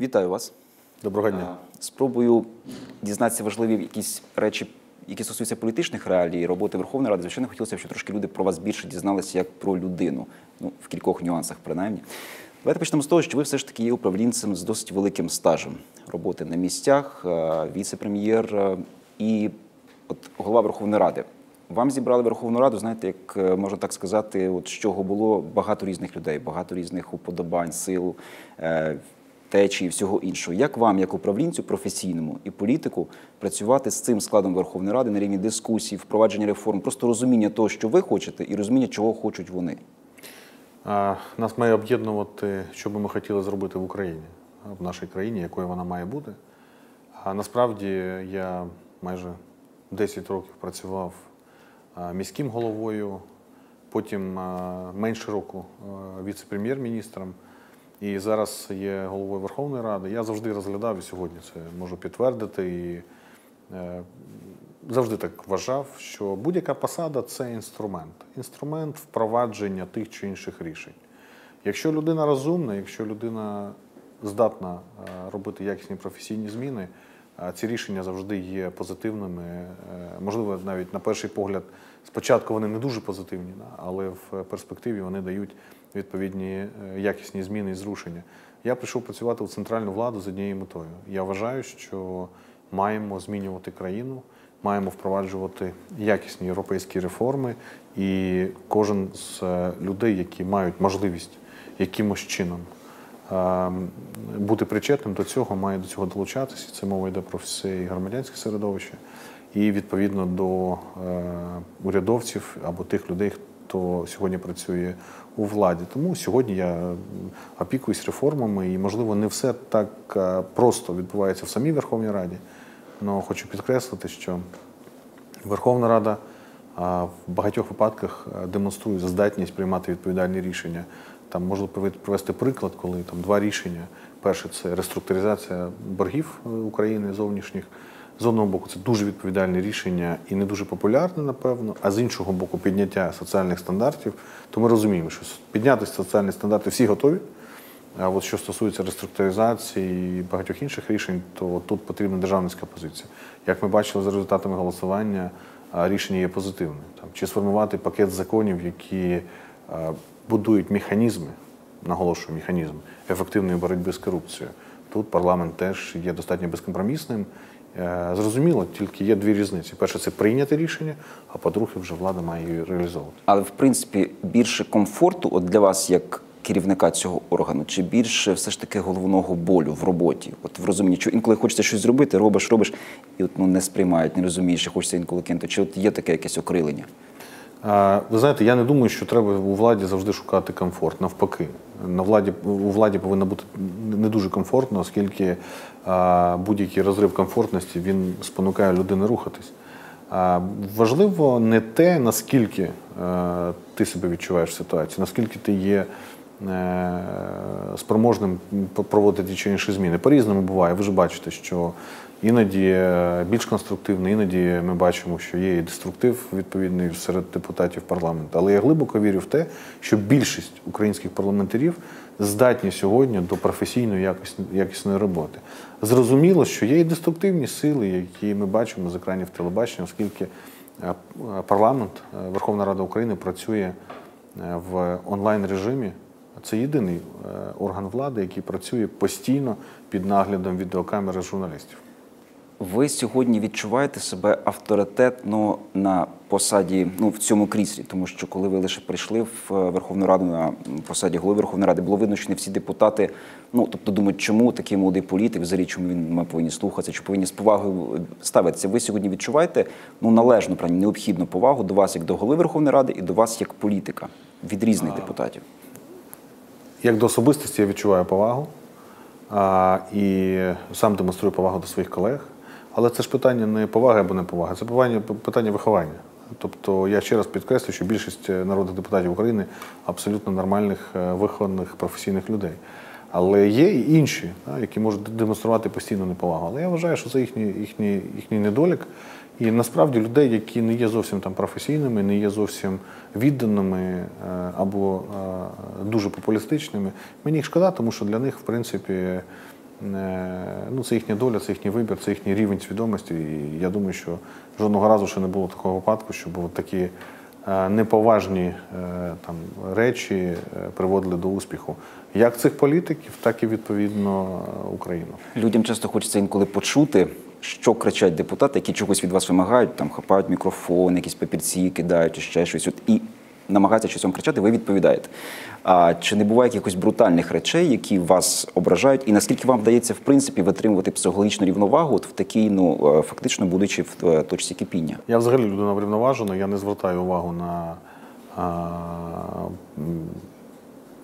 Вітаю вас. Доброго дня. Спробую дізнатися важливі якісь речі, які стосуються політичних реалій роботи Верховної Ради. Звичайно, хотілося б, щоб трошки люди про вас більше дізналися як про людину, ну в кількох нюансах, принаймні. Давайте почнемо з того, що ви все ж таки є управлінцем з досить великим стажем роботи на місцях, віце-прем'єр і от голова Верховної Ради. Вам зібрали Верховну Раду, знаєте, як е, можна так сказати, от з чого було багато різних людей, багато різних уподобань, сил, е, течії, всього іншого. Як вам, як управлінцю професійному і політику, працювати з цим складом Верховної Ради на рівні дискусій, впровадження реформ, просто розуміння того, що ви хочете, і розуміння, чого хочуть вони? Нас має об'єднувати, що би ми хотіли зробити в Україні, в нашій країні, якою вона має бути. А насправді я майже 10 років працював міським головою, потім менше року віце-прем'єр-міністром. І зараз є головою Верховної Ради. Я завжди розглядав і сьогодні це можу підтвердити. І е, завжди так вважав, що будь-яка посада це інструмент. Інструмент впровадження тих чи інших рішень. Якщо людина розумна, якщо людина здатна е, робити якісні професійні зміни, ці рішення завжди є позитивними. Е, Можливо, навіть на перший погляд, спочатку вони не дуже позитивні, але в перспективі вони дають відповідні е, якісні зміни і зрушення. Я прийшов працювати у центральну владу з однією метою. Я вважаю, що маємо змінювати країну, маємо впроваджувати якісні європейські реформи, і кожен з е, людей, які мають можливість якимось чином бути причетним до цього, має до цього долучатися. Це мова йде про все і громадянське середовище, і відповідно до е, урядовців або тих людей, хто сьогодні працює у владі. Тому сьогодні я опікуюсь реформами, і можливо не все так е, просто відбувається в самій Верховній Раді. Але хочу підкреслити, що Верховна Рада в багатьох випадках е, демонструє здатність приймати відповідальні рішення. Там привед- привести приклад, коли там два рішення. Перше це реструктуризація боргів е, України зовнішніх. З одного боку, це дуже відповідальне рішення і не дуже популярне, напевно, а з іншого боку, підняття соціальних стандартів. То ми розуміємо, що підняти соціальні стандарти всі готові. А от що стосується реструктуризації і багатьох інших рішень, то тут потрібна державницька позиція. Як ми бачили за результатами голосування, рішення є позитивне. Там, чи сформувати пакет законів, які будують механізми, наголошую, механізм ефективної боротьби з корупцією. Тут парламент теж є достатньо безкомпромісним. Е, Зрозуміло, тільки є дві різниці. Перше, це прийняти рішення, а по-друге, вже влада має її реалізовувати. Але в принципі більше комфорту от для вас як керівника цього органу, чи більше все ж таки головного болю в роботі? От в розумінні, що інколи хочеться щось зробити, робиш, робиш, і от ну не сприймають, не розумієш, і хочеться інколи кинути. Чи от є таке якесь окрилення? Ви знаєте, я не думаю, що треба у владі завжди шукати комфорт. Навпаки, на владі у владі повинно бути не дуже комфортно, оскільки будь-який розрив комфортності він спонукає людини рухатись. Важливо не те, наскільки е, ти себе відчуваєш в ситуації, наскільки ти є е, спроможним проводити чи інші зміни. По-різному буває. Ви ж бачите, що іноді е, більш конструктивно, іноді ми бачимо, що є і деструктив відповідний серед депутатів парламенту. Але я глибоко вірю в те, що більшість українських парламентарів здатні сьогодні до професійної якісної, роботи. Зрозуміло, що є і деструктивні сили, які ми бачимо з екранів телебачення, оскільки е, парламент, е, Верховна Рада України працює в онлайн режимі. Це єдиний е, орган влади, який працює постійно під наглядом відеокамери журналістів. Ви сьогодні відчуваєте себе авторитетно на посаді, ну в цьому кріслі, тому що коли ви лише прийшли в е, Верховну Раду на посаді голови Верховної Ради, було видно, що не всі депутати, ну тобто думають, чому такий молодий політик, взагалі чому він ми повинні слухатися, чи повинні з повагою ставитися. Ви сьогодні відчуваєте ну належну правильно, необхідну повагу до вас як до голови Верховної Ради і до вас як політика від різних депутатів. Як до особистості я відчуваю повагу а, і сам демонструю повагу до своїх колег. Але це ж питання не поваги або не поваги, це питання, питання виховання. Тобто я ще раз підкреслюю, що більшість народних депутатів України абсолютно нормальних, е, вихованих професійних людей. Але є і інші, які можуть демонструвати постійну неповагу. Але я вважаю, що це їхній, їхній, їхній недолік. І насправді людей, які не є зовсім там професійними, не є зовсім відданими е, або е, дуже популістичними, мені їх шкода, тому що для них, в принципі, е, ну, це їхня доля, це їхній вибір, це їхній рівень свідомості. І я думаю, що жодного разу ще не було такого випадку, щоб от такі неповажні там, речі приводили до успіху як цих політиків, так і відповідно Україну. Людям часто хочеться інколи почути, що кричать депутати, які чогось від вас вимагають, там хапають мікрофон, якісь папірці кидають, ще щось. От, і намагаються щось кричати, ви відповідаєте. А чи не буває якихось брутальних речей, які вас ображають, і наскільки вам вдається в принципі витримувати психологічну рівновагу от в такій, ну е, фактично будучи в е, точці кипіння? Я взагалі людина врівноважена, я не звертаю увагу на а,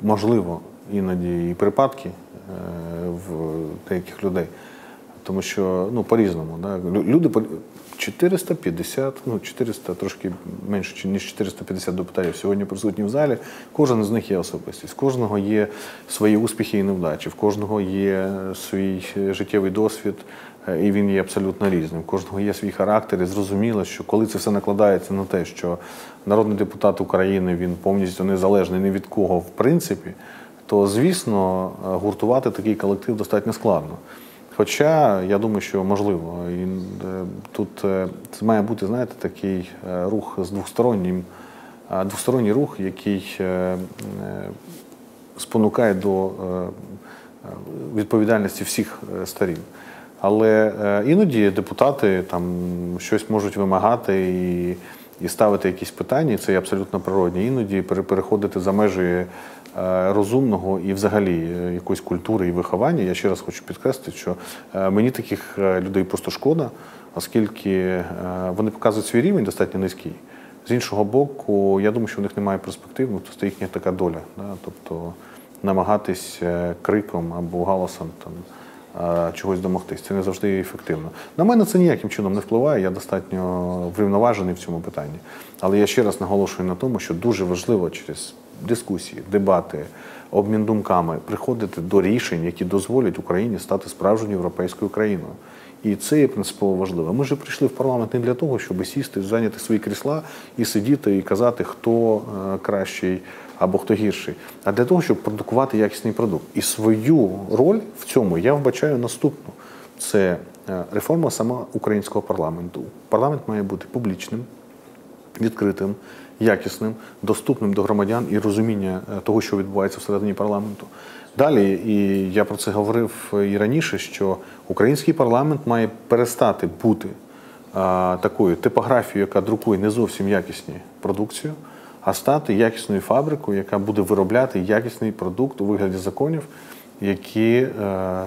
можливо іноді і припадки е, в деяких людей. Тому що ну, по-різному. Да? Люди по- 450, ну 400, трошки менше ніж 450 депутатів сьогодні присутні в залі. Кожен з них є особистість, кожного є свої успіхи і невдачі, в кожного є свій е, життєвий досвід, е, і він є абсолютно різним. Кожного є свій характер, і зрозуміло, що коли це все накладається на те, що народний депутат України він повністю незалежний ні від кого в принципі, то звісно е, гуртувати такий колектив достатньо складно. Хоча я думаю, що можливо. І, е, тут е, це має бути, знаєте, такий е, рух з двостороннім, е, двосторонній рух, який спонукає до відповідальності всіх сторін. Але іноді депутати там щось можуть вимагати і, і ставити якісь питання, і це є абсолютно природні. Іноді переходити за межі розумного і взагалі е, якоїсь культури і виховання. Я ще раз хочу підкреслити, що е, мені таких е, людей просто шкода, оскільки е, вони показують свій рівень достатньо низький. З іншого боку, я думаю, що в них немає перспектив, ну, це їхня така доля. Да? Тобто намагатись е, криком або галасом там, е, чогось домогтись. Це не завжди ефективно. На мене це ніяким чином не впливає, я достатньо врівноважений в цьому питанні. Але я ще раз наголошую на тому, що дуже важливо через дискусії, дебати, обмін думками приходити до рішень, які дозволять Україні стати справжньою європейською країною. І це є принципово важливо. Ми ж прийшли в парламент не для того, щоб сісти, зайняти свої крісла і сидіти і казати, хто е, кращий або хто гірший, а для того, щоб продукувати якісний продукт. І свою роль в цьому я вбачаю наступну: це е, реформа сама українського парламенту. Парламент має бути публічним, відкритим, якісним, доступним до громадян і розуміння е, того, що відбувається всередині парламенту. Далі, і я про це говорив і раніше, що український парламент має перестати бути а, такою типографією, яка друкує не зовсім якісні продукцію, а стати якісною фабрикою, яка буде виробляти якісний продукт у вигляді законів, які, е,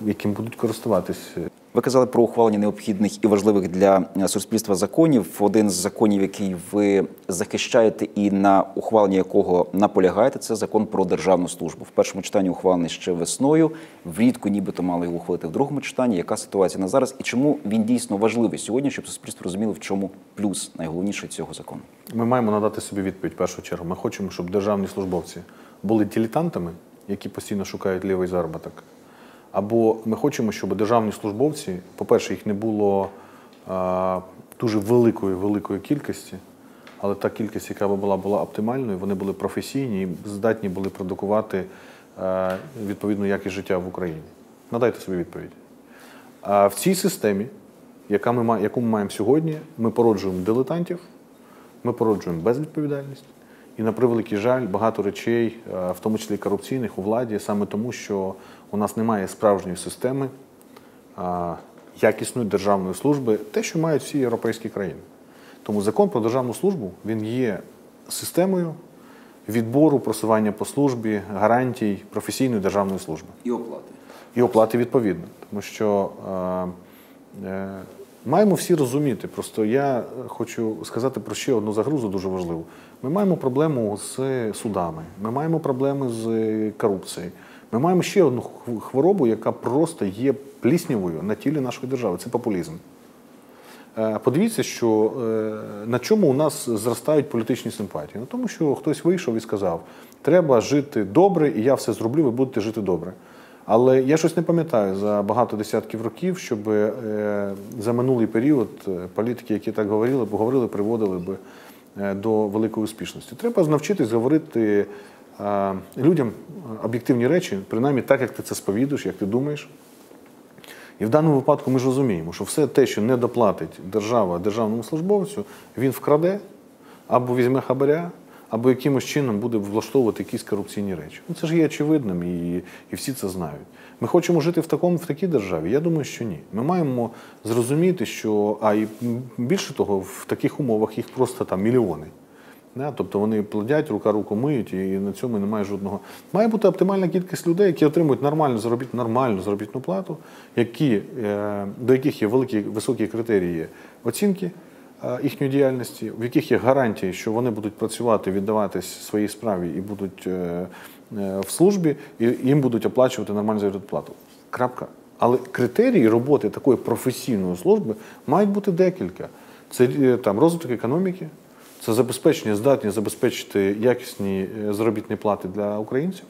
яким будуть користуватись Ви казали про ухвалення необхідних і важливих для е, суспільства законів. Один з законів, який ви захищаєте і на ухвалення якого наполягаєте, це закон про державну службу. В першому читанні ухвалений ще весною. Влітку нібито мали його ухвалити в другому читанні. Яка ситуація на зараз і чому він дійсно важливий сьогодні, щоб суспільство розуміло, в чому плюс найголовніше цього закону? Ми маємо надати собі відповідь в першу чергу. Ми хочемо, щоб державні службовці були дилетантами, які постійно шукають лівий заробіток. Або ми хочемо, щоб державні службовці, по-перше, їх не було а, дуже великої великої кількості, але та кількість, яка була, була оптимальною, вони були професійні і здатні були продукувати а, відповідну якість життя в Україні. Надайте собі відповідь. А в цій системі, яка ми, яку ми маємо сьогодні, ми породжуємо дилетантів, ми породжуємо безвідповідальність. І на превеликий жаль, багато речей, е, в тому числі корупційних, у владі, саме тому, що у нас немає справжньої системи а, якісної державної служби, те, що мають всі європейські країни. Тому закон про державну службу він є системою відбору, просування по службі, гарантій професійної державної служби І оплати. і оплати відповідно. Тому що е, е, маємо всі розуміти. Просто я хочу сказати про ще одну загрозу дуже важливу. Ми маємо проблему з судами, ми маємо проблеми з корупцією. Ми маємо ще одну хворобу, яка просто є пліснявою на тілі нашої держави. Це популізм. Е, Подивіться, що е, на чому у нас зростають політичні симпатії. На тому, що хтось вийшов і сказав, треба жити добре, і я все зроблю, ви будете жити добре. Але я щось не пам'ятаю за багато десятків років, щоб е, за минулий період політики, які так говорили, б говорили, приводили б е, до великої успішності. Треба навчитись говорити людям об'єктивні речі, принаймні так, як ти це сповідуєш, як ти думаєш. І в даному випадку ми ж розуміємо, що все те, що не доплатить держава державному службовцю, він вкраде або візьме хабаря, або якимось чином буде влаштовувати якісь корупційні речі. Ну це ж є очевидним, і, і всі це знають. Ми хочемо жити в такому в такій державі? Я думаю, що ні. Ми маємо зрозуміти, що а і більше того, в таких умовах їх просто там мільйони. Не? Тобто вони плодять, рука руку миють, і на цьому немає жодного. Має бути оптимальна кількість людей, які отримують нормальну заробіт, нормальну заробітну плату, які, е, до яких є великі високі критерії оцінки е, їхньої діяльності, в яких є гарантії, що вони будуть працювати, віддаватись своїй справі і будуть е, в службі, і їм будуть оплачувати нормальну заробітну плату. Крапка. Але критерії роботи такої професійної служби мають бути декілька. Це там розвиток економіки. Це забезпечення, здатні забезпечити якісні е, заробітні плати для українців.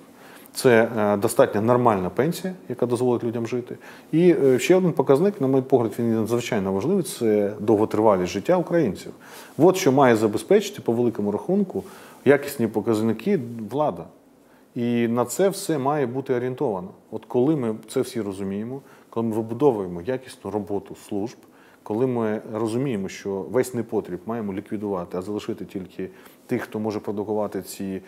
Це е, достатньо нормальна пенсія, яка дозволить людям жити. І е, ще один показник, на мій погляд, він надзвичайно важливий це довготривалість життя українців. От що має забезпечити по великому рахунку якісні показники влада. І на це все має бути орієнтовано. От коли ми це всі розуміємо, коли ми вибудовуємо якісну роботу служб, коли ми розуміємо, що весь непотріб маємо ліквідувати, а залишити тільки тих, хто може продукувати ці,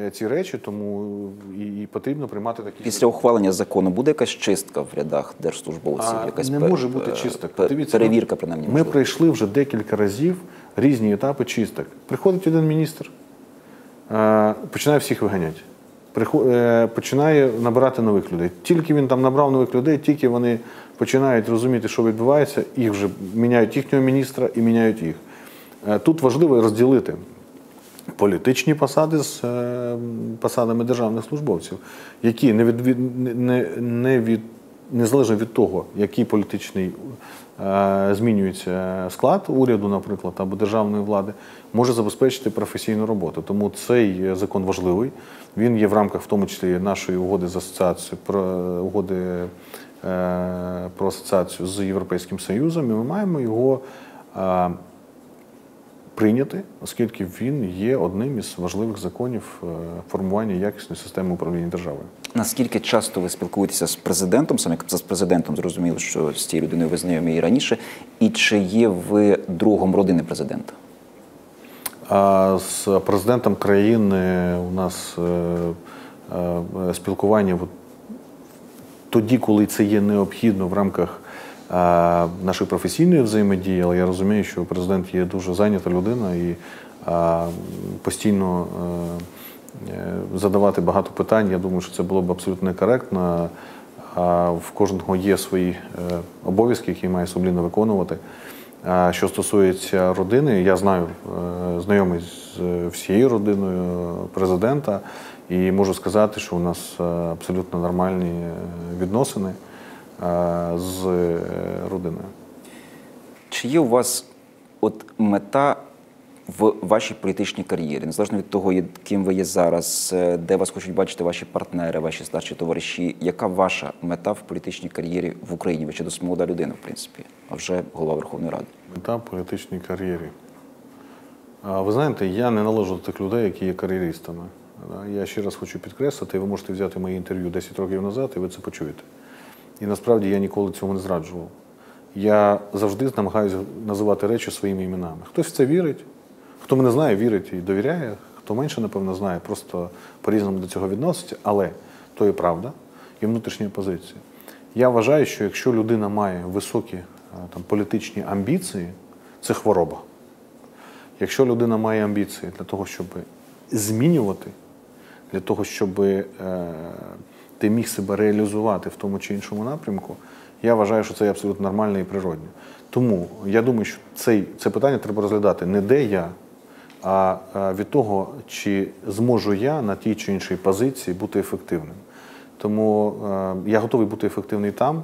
е, ці речі, тому і, і потрібно приймати такі Після ухвалення закону буде якась чистка в рядах держслужбовців? а, якась не пер- може бути чисток. Дивіться, перевірка, принаймні. Ми можливо. пройшли вже декілька разів різні етапи чисток. Приходить один міністр, е, починає всіх виганяти. Е, Починає набирати нових людей. Тільки він там набрав нових людей, тільки вони починають розуміти, що відбувається, їх вже міняють їхнього міністра і міняють їх. Е, Тут важливо розділити політичні посади з е, посадами державних службовців, які не від- не, не від незалежно від того, який політичний е, змінюється склад уряду, наприклад, або державної влади, може забезпечити професійну роботу. Тому цей закон важливий. Він є в рамках, в тому числі, нашої угоди з асоціацією про угоди е, про асоціацію з Європейським Союзом. І ми маємо його. е, прийняти, оскільки він є одним із важливих законів формування якісної системи управління державою. Наскільки часто ви спілкуєтеся з президентом, саме як з президентом, зрозуміло, що з цією людиною ви знайомі і раніше, і чи є ви другом родини президента? З президентом країни у нас е, е, спілкування тоді, коли це є необхідно в рамках е, нашої професійної взаємодії, але я розумію, що президент є дуже зайнята людина і постійно задавати багато питань. Я думаю, що це було б абсолютно некоректно. А в кожного є свої е, обов'язки, які має сумлінно виконувати. А Що стосується родини, я знаю, е, знайомий з е, всією родиною президента, і можу сказати, що у нас е, абсолютно нормальні е, відносини е, з е, родиною. Чи є у вас от мета в вашій політичній кар'єрі, незалежно від того, ким ви є зараз, е, де вас хочуть бачити ваші партнери, ваші старші товариші, яка ваша мета в політичній кар'єрі в Україні? Ви ще досить молода людина, в принципі, а вже голова Верховної Ради. Мета в політичній кар'єрі. Ви знаєте, я не належу до тих людей, які є кар'єристами. Я ще раз хочу підкреслити, ви можете взяти моє інтерв'ю 10 років назад, і ви це почуєте. І насправді я ніколи цього не зраджував. Я завжди намагаюся називати речі своїми іменами. Хтось в це вірить, хто мене знає, вірить і довіряє, хто менше, напевно, знає, просто по-різному до цього відноситься, але то і правда, і внутрішня позиція. Я вважаю, що якщо людина має високі е, там, політичні амбіції, це хвороба. Якщо людина має амбіції для того, щоб змінювати, для того, щоб е, ти міг себе реалізувати в тому чи іншому напрямку, я вважаю, що це абсолютно нормально і природньо. Тому я думаю, що цей, це питання треба розглядати не де я, а е, від того, чи зможу я на тій чи іншій позиції бути ефективним. Тому е, я готовий бути ефективний там,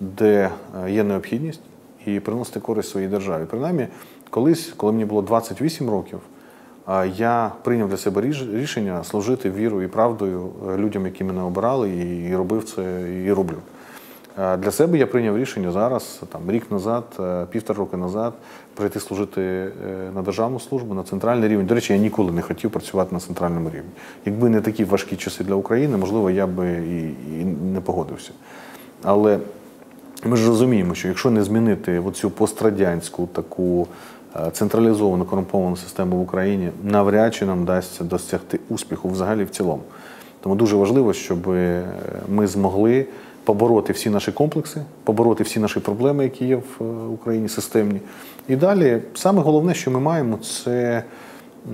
де е, є необхідність, і приносити користь своїй державі. Принаймні, колись, коли мені було 28 років, я прийняв для себе рішення служити вірою і правдою людям, які мене обирали, і робив це і роблю. Для себе я прийняв рішення зараз, там рік назад, е, півтора роки назад, прийти служити е, на державну службу, на центральний рівень. До речі, я ніколи не хотів працювати на центральному рівні. Якби не такі важкі часи для України, можливо, я би і, і не погодився. Але ми ж розуміємо, що якщо не змінити оцю пострадянську таку е, централізовану корумповану систему в Україні, навряд чи нам вдасться досягти успіху взагалі в цілому. Тому дуже важливо, щоб ми змогли побороти всі наші комплекси, побороти всі наші проблеми, які є в е, Україні системні. І далі саме головне, що ми маємо, це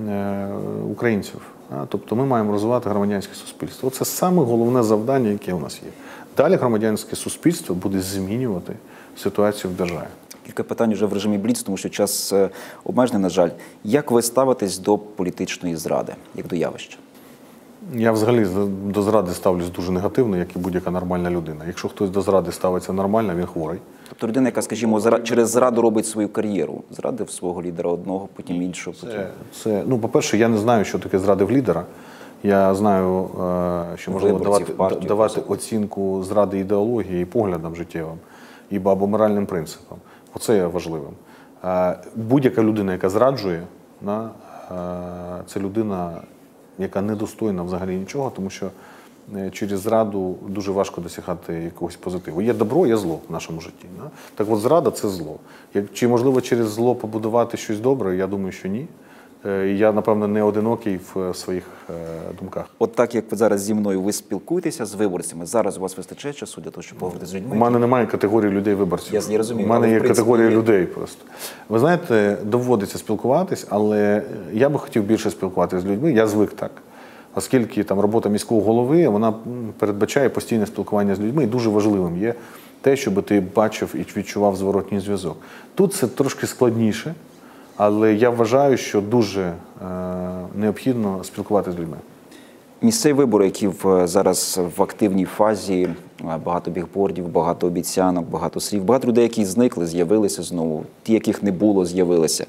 е, українців. Тобто ми маємо розвивати громадянське суспільство. Це саме головне завдання, яке у нас є. Далі громадянське суспільство буде змінювати ситуацію в державі. Кілька питань вже в режимі Бліц, тому що час е, обмежений, на жаль. Як ви ставитесь до політичної зради, як до явища? Я взагалі до зради ставлюсь дуже негативно, як і будь-яка нормальна людина. Якщо хтось до зради ставиться нормально, він хворий. Тобто людина, яка, скажімо, через зраду робить свою кар'єру, зрадив свого лідера одного, потім іншого, потім. Це, це ну, по-перше, я не знаю, що таке зрадив лідера. Я знаю, е, що можливо Виборців, давати, партію, давати оцінку зради ідеології і поглядам життєвим, і або моральним принципам. Оце є важливим. Е, Будь-яка людина, яка зраджує, е, це людина, яка недостойна взагалі нічого, тому що е, через зраду дуже важко досягати якогось позитиву. Є добро, є зло в нашому житті. Так от зрада це зло. Чи можливо через зло побудувати щось добре? Я думаю, що ні. Е, Я, напевно, не одинокий в е, своїх е, думках. От так як ви зараз зі мною ви спілкуєтеся з виборцями, зараз у вас вистачає часу для того, щоб поговорити з людьми. У мене немає категорії людей виборців. Я- розумію, У мене є принципі, категорія людей просто. Ви знаєте, доводиться спілкуватись, але я би хотів більше спілкуватися з людьми. Я звик так. Оскільки там робота міського голови вона передбачає постійне спілкування з людьми, і дуже важливим є те, щоб ти бачив і відчував зворотній зв'язок. Тут це трошки складніше, але я вважаю, що дуже е, необхідно спілкуватися з людьми. Місцеві вибори, які в зараз в активній фазі, е, багато бігбордів, багато обіцянок, багато слів, багато людей, які зникли, з'явилися знову, ті, яких не було, з'явилися.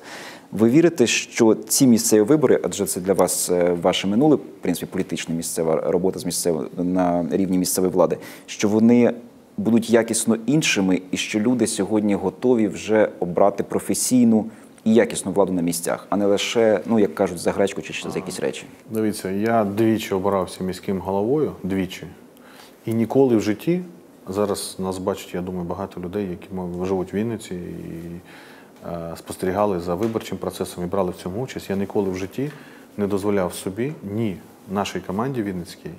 Ви вірите, що ці місцеві вибори, адже це для вас е, ваше минуле, в принципі, політична місцева робота з місцевої на рівні місцевої влади, що вони будуть якісно іншими, і що люди сьогодні готові вже обрати професійну і якісну владу на місцях, а не лише, ну як кажуть, за гречку чи за якісь речі. Дивіться, я двічі обирався міським головою, двічі. І ніколи в житті, зараз нас бачать, я думаю, багато людей, які живуть в Вінниці і е, спостерігали за виборчим процесом і брали в цьому участь. Я ніколи в житті не дозволяв собі, ні нашій команді Вінницькій,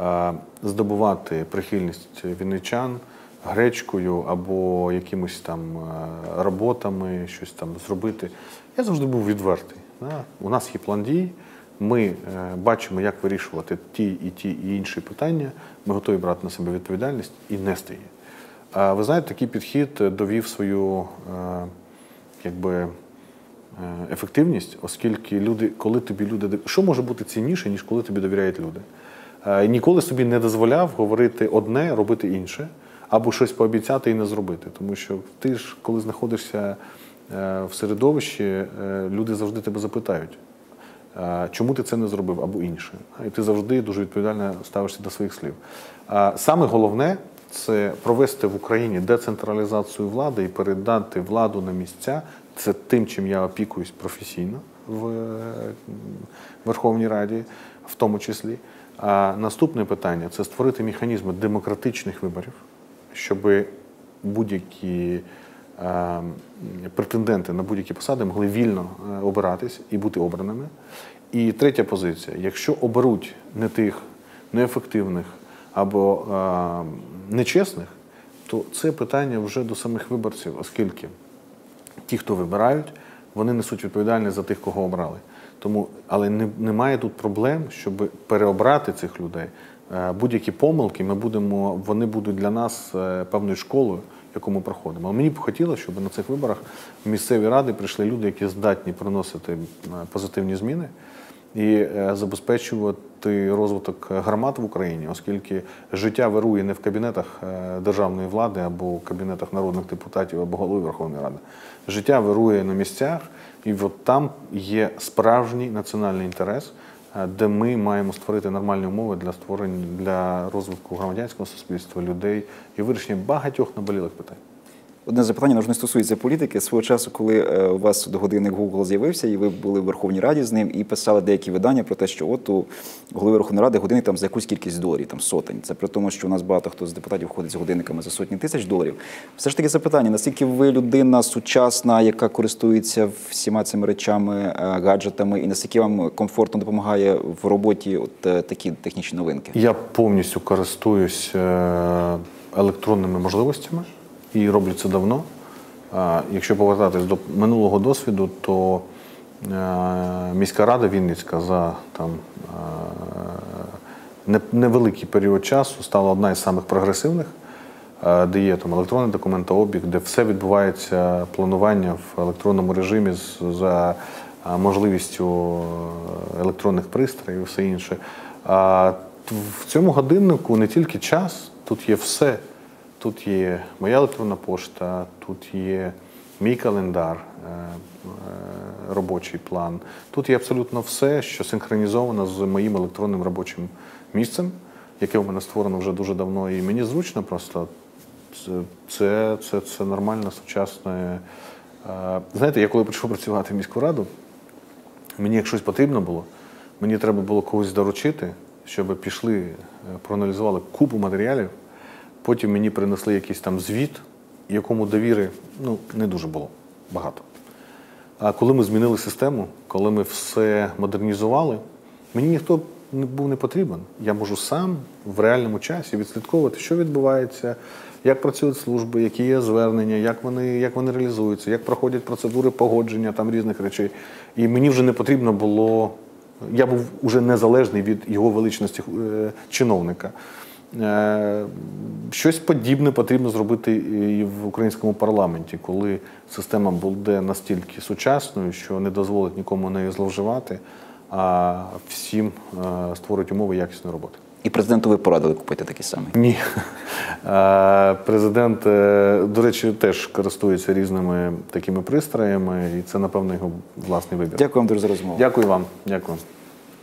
е, здобувати прихильність вінничан гречкою або якимось там е, роботами, щось там зробити. Я завжди був відвертий. да. У нас є план дій. Ми е, бачимо, як вирішувати ті і ті і інші питання. Ми готові брати на себе відповідальність і нести її. А ви знаєте, такий підхід довів свою е, якби, ефективність, оскільки люди, коли тобі люди що може бути цінніше, ніж коли тобі довіряють люди. Ніколи собі не дозволяв говорити одне, робити інше, або щось пообіцяти і не зробити. Тому що ти ж, коли знаходишся е, в середовищі, е, люди завжди тебе запитають. Чому ти це не зробив або інше? І ти завжди дуже відповідально ставишся до своїх слів. Саме головне це провести в Україні децентралізацію влади і передати владу на місця. Це тим, чим я опікуюсь професійно в е, Верховній Раді, в тому числі. А наступне питання це створити механізми демократичних виборів, щоб будь-які е, претенденти на будь-які посади могли вільно е, обиратись і бути обраними. І третя позиція: якщо оберуть не тих неефективних або е, нечесних, то це питання вже до самих виборців, оскільки ті, хто вибирають, вони несуть відповідальність за тих, кого обрали. Тому, але не, немає тут проблем, щоб переобрати цих людей. Е, Будь-які помилки ми будемо, вони будуть для нас е, певною школою, яку ми проходимо. Але мені б хотілося, щоб на цих виборах в місцеві ради прийшли люди, які здатні приносити е, позитивні зміни і забезпечувати розвиток громад в Україні, оскільки життя вирує не в кабінетах державної влади або в кабінетах народних депутатів або голови Верховної Ради. Життя вирує на місцях, і от там є справжній національний інтерес. Е, де ми маємо створити нормальні умови для створення для розвитку громадянського суспільства, людей і вирішення багатьох наболілих питань. Одне запитання воно не стосується політики. Свого часу, коли е, у вас годинник Google з'явився, і ви були в Верховній Раді з ним, і писали деякі видання про те, що от у голови Верховної Ради годинник там за якусь кількість доларів, там сотень. Це при тому, що у нас багато хто з депутатів ходить з годинниками за сотні тисяч доларів. Все ж таки запитання: наскільки ви людина сучасна, яка користується всіма цими речами, е, гаджетами, і наскільки вам комфортно допомагає в роботі от е, такі технічні новинки? Я повністю користуюсь електронними можливостями і роблю це давно. Якщо повертатись до минулого досвіду, то е, міська рада Вінницька за там е, невеликий період часу стала одна із самих прогресивних, е, де є там електронний документообіг, де все відбувається планування в електронному режимі за можливістю електронних пристроїв і все інше. А в цьому годиннику не тільки час, тут є все. Тут є моя електронна пошта, тут є мій календар, е, е, робочий план. Тут є абсолютно все, що синхронізовано з моїм електронним робочим місцем, яке у мене створено вже дуже давно. І мені зручно просто це, це, це, нормально, сучасне. Знаєте, я коли почав працювати в міську раду, мені як щось потрібно було, мені треба було когось доручити, щоб пішли, е, проаналізували купу матеріалів. Потім мені принесли якийсь там звіт, якому довіри ну, не дуже було багато. А коли ми змінили систему, коли ми все модернізували, мені ніхто не був не потрібен. Я можу сам в реальному часі відслідковувати, що відбувається, як працюють служби, які є звернення, як вони, як вони реалізуються, як проходять процедури погодження там різних речей. І мені вже не потрібно було. Я був уже незалежний від його величності е, чиновника. Е, Щось подібне потрібно зробити і в українському парламенті, коли система буде настільки сучасною, що не дозволить нікому нею зловживати, а всім е, створить умови якісної роботи. І президенту ви порадили купити такий самий. Ні. Е, Президент, до речі, теж користується різними такими пристроями, і це, напевно, його власний вибір. Дякую вам дуже за розмову. Дякую вам. Дякую.